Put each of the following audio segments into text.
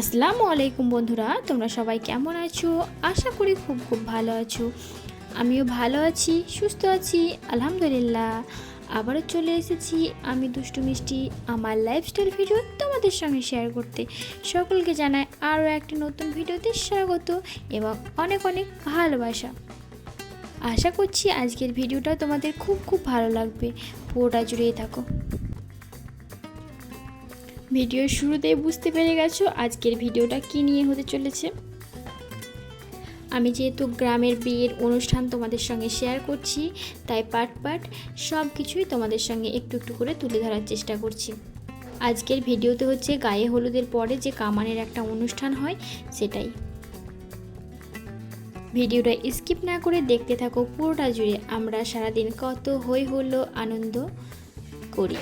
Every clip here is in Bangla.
আসসালামু আলাইকুম বন্ধুরা, তোমরা সবাই কেমন আছো? আশা করি খুব খুব ভালো আছো। আমিও ভালো আছি, সুস্থ আছি, আলহামদুলিল্লাহ। আবারও চলে এসেছি আমি দুষ্টু মিষ্টি, আমার লাইফস্টাইল ভিডিও তোমাদের সঙ্গে শেয়ার করতে। সকলকে জানাই আরও একটি নতুন ভিডিওতে স্বাগত এবং অনেক অনেক ভালোবাসা। আশা করছি আজকের ভিডিওটা তোমাদের খুব খুব ভালো লাগবে। পুরোটা জুড়েই থাকো। ভিডিওর শুরুতেই বুঝতে পেরে গেছো আজকের ভিডিওটা কী নিয়ে হতে চলেছে? আমি যেহেতু গ্রামের বিয়ের অনুষ্ঠান তোমাদের সঙ্গে শেয়ার করছি, তাই পার্ট পার্ট সব কিছুই তোমাদের সঙ্গে একটু একটু করে তুলে ধরার চেষ্টা করছি। আজকের ভিডিওতে হচ্ছে গায়ে হলুদের পরে যে কামানের একটা অনুষ্ঠান হয়, সেটাই। ভিডিওটা স্কিপ না করে দেখতে থাকো, পুরোটা জুড়ে আমরা সারাদিন কত হই হলো আনন্দ করি।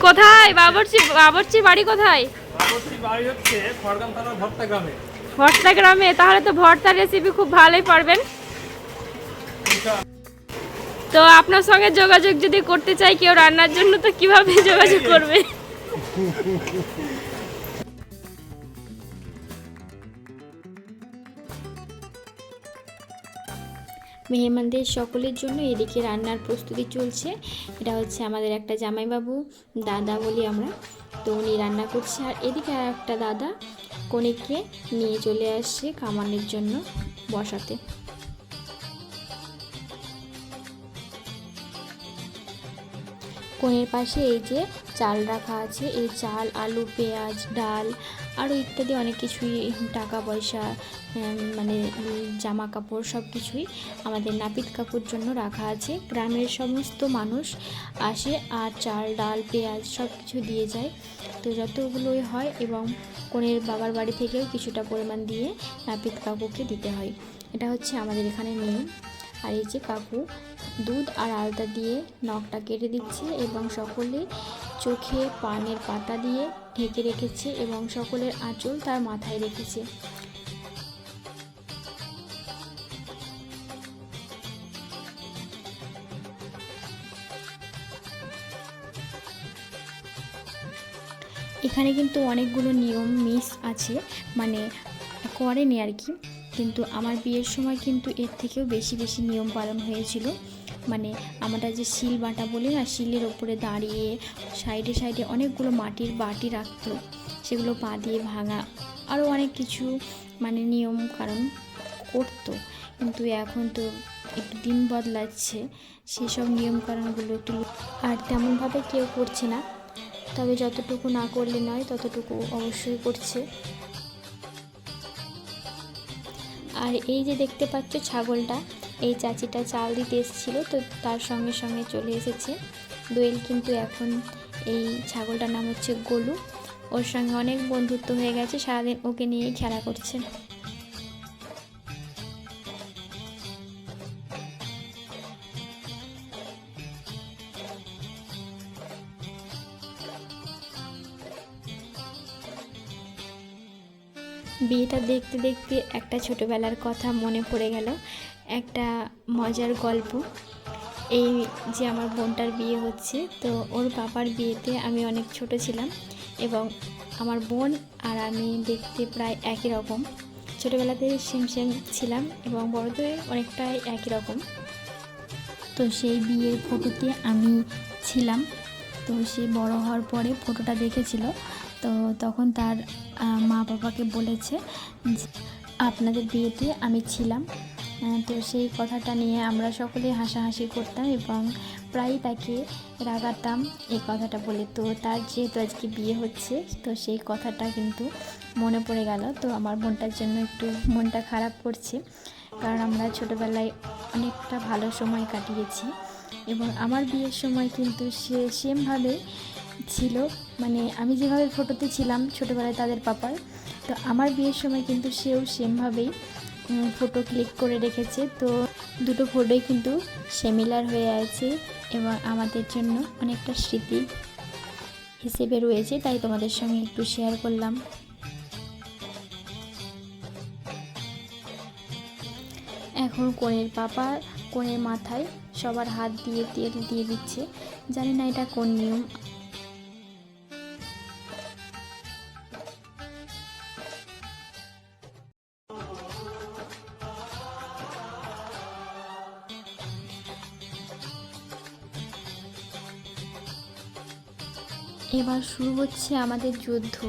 কোথায়? বাবরচি বাবরচি বাড়ি কোথায়? বাবরচি বাড়ি হচ্ছে খড়গাম থানার ভর্তা গ্রামে। ভর্তা গ্রামে তাহলে তো ভর্তার রেসিপি খুব ভালোই পারবেন। তো আপনার সঙ্গে যোগাযোগ যদি করতে চাই কেউ রান্নার জন্য তো কীভাবে যোগাযোগ করবে? মেহমানদের সকলের জন্য এদিকে রান্নার প্রস্তুতি চলছে। এটা হচ্ছে আমাদের একটা জামাইবাবু, দাদা বলি আমরা। তো উনি রান্না করছে আর এদিকে আর একটা দাদা কনেকে নিয়ে চলে আসছে কামানের জন্য বসাতে। কোণের পাশে এই যে চাল রাখা আছে, এই চাল, আলু, পেঁয়াজ, ডাল আরও ইত্যাদি অনেক কিছুই টাকা পয়সা মানে জামা কাপড় সব কিছুই আমাদের নাপিত কাকুর জন্য রাখা আছে। গ্রামের সমস্ত মানুষ আসে, আর চাল, ডাল, পেঁয়াজ সব কিছু দিয়ে যায়। তো যতগুলোই হয় এবং কোণের বাবার বাড়ি থেকেও কিছুটা পরিমাণ দিয়ে নাপিত কাকুকে দিতে হয়। এটা হচ্ছে আমাদের এখানে নিয়ম। আর এই যে কাকু দুধ আর আলতা দিয়ে নখটা কেটে দিচ্ছে এবং সকলে চোখে পানের পাতা দিয়ে ঢেকে রেখেছে এবং সকলের আঁচল তার মাথায় রেখেছে। এখানে কিন্তু অনেকগুলো নিয়ম, মিস আছে মানে করেনি আর কি। কিন্তু আমার বিয়ের সময় কিন্তু এর থেকেও বেশি বেশি নিয়ম পালন হয়েছিল। মানে আমরা যে শিল বাটা বলি না, শিলের ওপরে দাঁড়িয়ে সাইডে সাইডে অনেকগুলো মাটির বাটি রাখতো। সেগুলো পা দিয়ে ভাঙা। আরও অনেক কিছু মানে নিয়ম কারণ করতো। কিন্তু এখন তো একটু দিন বদলাচ্ছে। সেসব নিয়ম কারণগুলো একটু আর তেমনভাবে কেউ করছে না। তবে যতটুকু না করলে নয়, ততটুকু অবশ্যই করছে। আর এই যে দেখতে পাচ্ছ ছাগলটা এই চাচিটা চাল দিতে এসেছিল, তো তার সঙ্গে সঙ্গে চলে এসেছে। দোয়েল কিন্তু এখন এই ছাগলটার নাম হচ্ছে গোলু। ওর সঙ্গে অনেক বন্ধুত্ব হয়ে গেছে, সারাদিন ওকে নিয়েই খেলা করছে। বিয়েটা দেখতে দেখতে একটা ছোটোবেলার কথা মনে পড়ে গেল। একটা মজার গল্প। এই যে আমার বোনটার বিয়ে হচ্ছে, তো ওর বাবার বিয়েতে আমি অনেক ছোট ছিলাম এবং আমার বোন আর আমি দেখতে প্রায় একই রকম। ছোটোবেলাতে সেম সেম ছিলাম এবং বড়তে অনেকটাই একই রকম। তো সেই বিয়ের ফটোতে আমি ছিলাম। তো সে বড় হওয়ার পরে ফটোটা দেখেছিল। তো তখন তার মা বাবাকে বলেছে আপনাদের বিয়েতে আমি ছিলাম। তো সেই কথাটা নিয়ে আমরা সকলে হাসাহাসি করতাম এবং প্রায়ই তাকে রাগাতাম এই কথাটা বলে। তো তার যেহেতু আজকে বিয়ে হচ্ছে, তো সেই কথাটা কিন্তু মনে পড়ে গেল। তো আমার বোনটার জন্য একটু মনটা খারাপ করছে, কারণ আমরা ছোটোবেলায় অনেকটা ভালো সময় কাটিয়েছি এবং আমার বিয়ের সময় কিন্তু সে সেমভাবে ছিল। মানে আমি যেভাবে ফটোতে ছিলাম, ছোটোবেলায় তাদের পাপার, তো আমার বিয়ের সময় কিন্তু সেও সেমভাবেই ফটো ক্লিক করে রেখেছে। তো দুটো ফটোই কিন্তু সিমিলার হয়ে আছে এবং আমাদের জন্য অনেকটা স্মৃতি হিসেবে রয়েছে, তাই তোমাদের সঙ্গে একটু শেয়ার করলাম। এখন কোণের পাপা কোণের মাথায় সবার হাত দিয়ে তেল দিয়ে দিচ্ছে। জানি না এটা কোন নিয়ম এবার শুরু হচ্ছে আমাদের যুদ্ধ।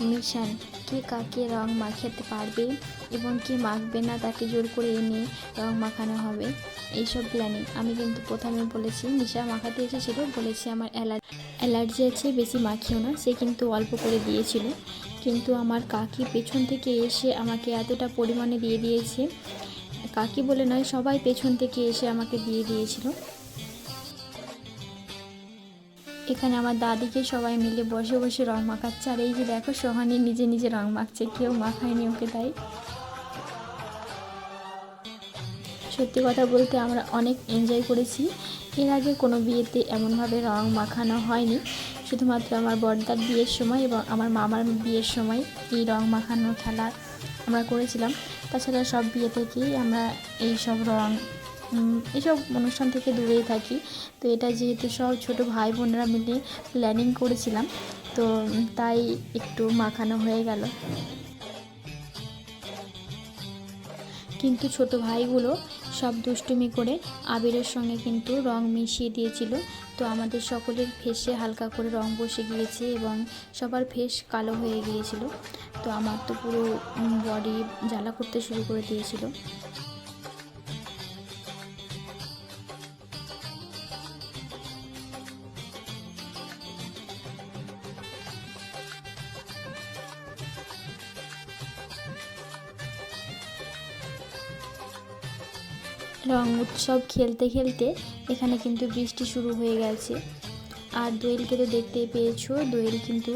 মিশন, কে কাকে রং মাখাতে পারবে এবং কে মাখবে না তাকে জোর করে এনে রং মাখানো হবে। এইসব প্ল্যানিং। আমি কিন্তু প্রথমে বলেছি, নিশা মাখাতে এসেছিল, বলেছি আমার অ্যালার্জি অ্যালার্জি আছে, বেশি মাখিও না। সে কিন্তু অল্প করে দিয়েছিল। কিন্তু আমার কাকি পেছন থেকে এসে আমাকে এতটা পরিমাণে দিয়ে দিয়েছে। কাকি বলে নয়, সবাই পেছন থেকে এসে আমাকে দিয়ে দিয়েছিল। এখানে আমার দাদিকে সবাই মিলে বসে বসে রং মাখাচ্ছে। আর এই যে দেখো, সোহানি নিজে নিজে রং মাখছে, কেউ মাখায়নি ওকে তাই। সত্যি কথা বলতে আমরা অনেক এনজয় করেছি। এর আগে কোনো বিয়েতে এমনভাবে রং মাখানো হয়নি। শুধুমাত্র আমার বড়দার বিয়ের সময় এবং আমার মামার বিয়ের সময় এই রং মাখানো খেলা আমরা করেছিলাম। তাছাড়া সব বিয়ে থেকেই আমরা এই সব রং এসব অনুষ্ঠান থেকে দূরেই থাকি। তো এটা যেহেতু সব ছোট ভাই বোনেরা মিলে প্ল্যানিং করেছিলাম, তো তাই একটু মাখানো হয়ে গেল। কিন্তু ছোট ভাইগুলো সব দুষ্টুমি করে আবিরের সঙ্গে কিন্তু রং মিশিয়ে দিয়েছিল। তো আমাদের সকলের ফেসে হালকা করে রং বসে গিয়েছে এবং সবার ফেস কালো হয়ে গিয়েছিল। তো আমার তো পুরো বডি জ্বালা করতে শুরু করে দিয়েছিল। রং উৎসব খেলতে খেলতে এখানে কিন্তু বৃষ্টি শুরু হয়ে গেছে। আর দোয়েলকে তো দেখতেই পেয়েছ, দোয়েল কিন্তু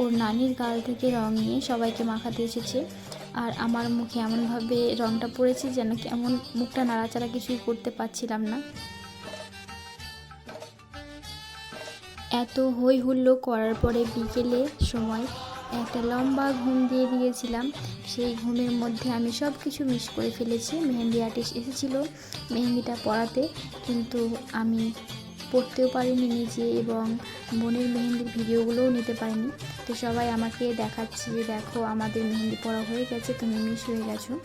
ওর নানির গাল থেকে রং নিয়ে সবাইকে মাখাতে এসেছে। আর আমার মুখে এমনভাবে রংটা পড়েছে যেন কেমন মুখটা নাড়াচাড়া কিছুই করতে পারছিলাম না। এত হই হুল্লো করার পরে বিকেলে সময় একটা লম্বা ঘুম দিয়ে দিয়েছিলাম। সেই ঘুমের মধ্যে আমি সব কিছু মিস করে ফেলেছি। মেহেন্দি আর্টিস্ট এসেছিল মেহেন্দিটা পড়াতে কিন্তু আমি পড়তেও পারিনি নিজে এবং বোনের মেহেন্দির ভিডিওগুলোও নিতে পারিনি। তো সবাই আমাকে দেখাচ্ছে যে, দেখো, আমাদের মেহেন্দি পড়া হয়ে গেছে, তুমি মিস হয়ে গেছো।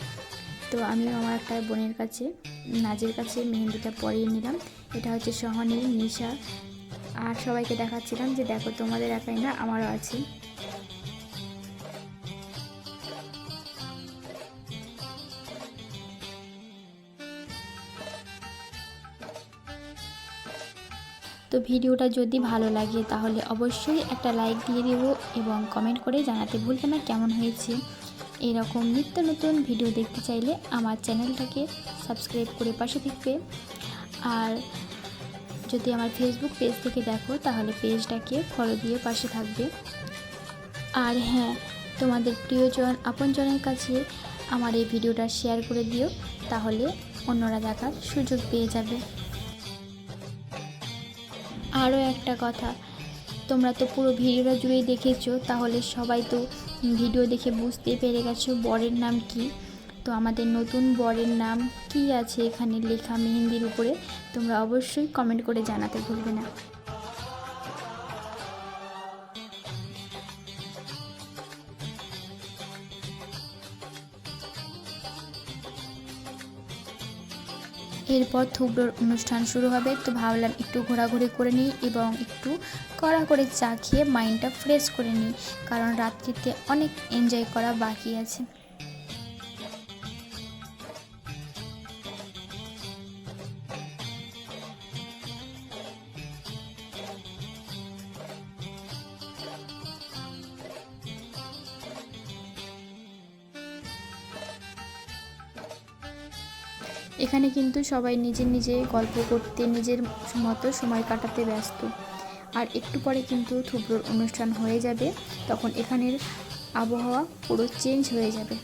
তো আমিও আমার একটা বোনের কাছে, নাজের কাছে মেহেন্দিটা পরিয়ে নিলাম। এটা হচ্ছে সহনী নিশা। আর সবাইকে দেখাচ্ছিলাম যে, দেখো, তোমাদের একাই না, আমারও আছে। তো ভিডিওটা যদি ভালো লাগে তাহলে অবশ্যই একটা লাইক দিয়ে দেবো এবং কমেন্ট করে জানাতে ভুলবে না কেমন হয়েছে। এরকম নিত্য নতুন ভিডিও দেখতে চাইলে আমার চ্যানেলটাকে সাবস্ক্রাইব করে পাশে থাকবে। আর যদি আমার ফেসবুক পেজ থেকে দেখো তাহলে পেজটাকে ফলো দিয়ে পাশে থাকবে। আর হ্যাঁ তোমাদের প্রিয়জন আপনজনের কাছে আমার এই ভিডিওটা শেয়ার করে দিও, তাহলে অন্যরা দেখার সুযোগ পেয়ে যাবে। আরও একটা কথা। তোমরা তো পুরো ভিডিওটা জুড়েই দেখেছ, তাহলে সবাই তো ভিডিও দেখে বুঝতে পেরে গেছো বরের নাম কি। তো আমাদের নতুন বরের নাম কি আছে এখানে লেখা মেহেন্দির উপরে, তোমরা অবশ্যই কমেন্ট করে জানাতে ভুলবে না। এরপর থুবড়োর অনুষ্ঠান শুরু হবে। তো ভাবলাম একটু ঘোরাঘুরি করে নিই এবং একটু কড়া করে চা খেয়ে মাইন্ডটা ফ্রেশ করে নিই। কারণ রাত্রিতে অনেক এনজয় করা বাকি আছে। এখানে কিন্তু সবাই নিজে নিজে গল্প করতে, নিজের মতো সময় কাটাতে ব্যস্ত। আর একটু পরে কিন্তু থুবড়োর অনুষ্ঠান হয়ে যাবে, তখন এখানের আবহাওয়া পুরো চেঞ্জ হয়ে যাবে।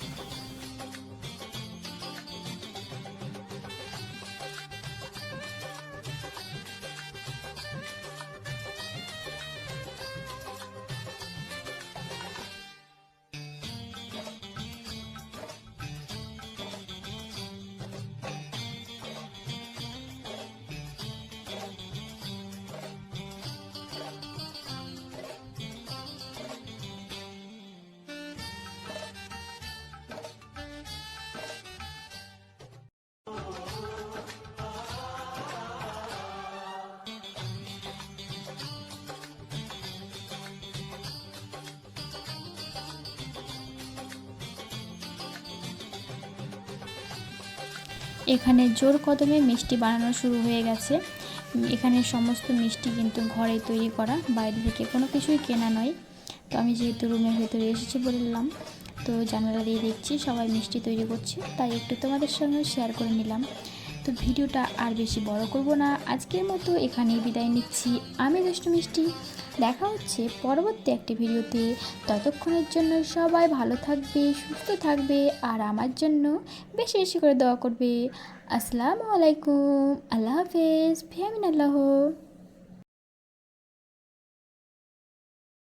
এখানে জোর কদমে মিষ্টি বানানো শুরু হয়ে গেছে। এখানে সমস্ত মিষ্টি কিন্তু ঘরে তৈরি করা, বাইরে থেকে কোনো কিছুই কেনা নয়। তো আমি যেহেতু রুমের ভেতরে এসেছি বললাম তো জানালা দিয়ে দেখছি সবাই মিষ্টি তৈরি করছে, তাই একটু তোমাদের সঙ্গে শেয়ার করে নিলাম। তো ভিডিওটা আর বেশি বড় করব না। আজকের মতো এখানেই বিদায় নিচ্ছি। আমি দুষ্টু মিষ্টি। দেখা হচ্ছে পরবর্তী একটি ভিডিওতে। ততক্ষণের জন্য সবাই ভালো থাকবে, সুস্থ থাকবে আর আমার জন্য বেশি বেশি করে দোয়া করবে। আসসালামু আলাইকুম। আল্লাহ হাফেজ। ফেমিন আল্লাহ।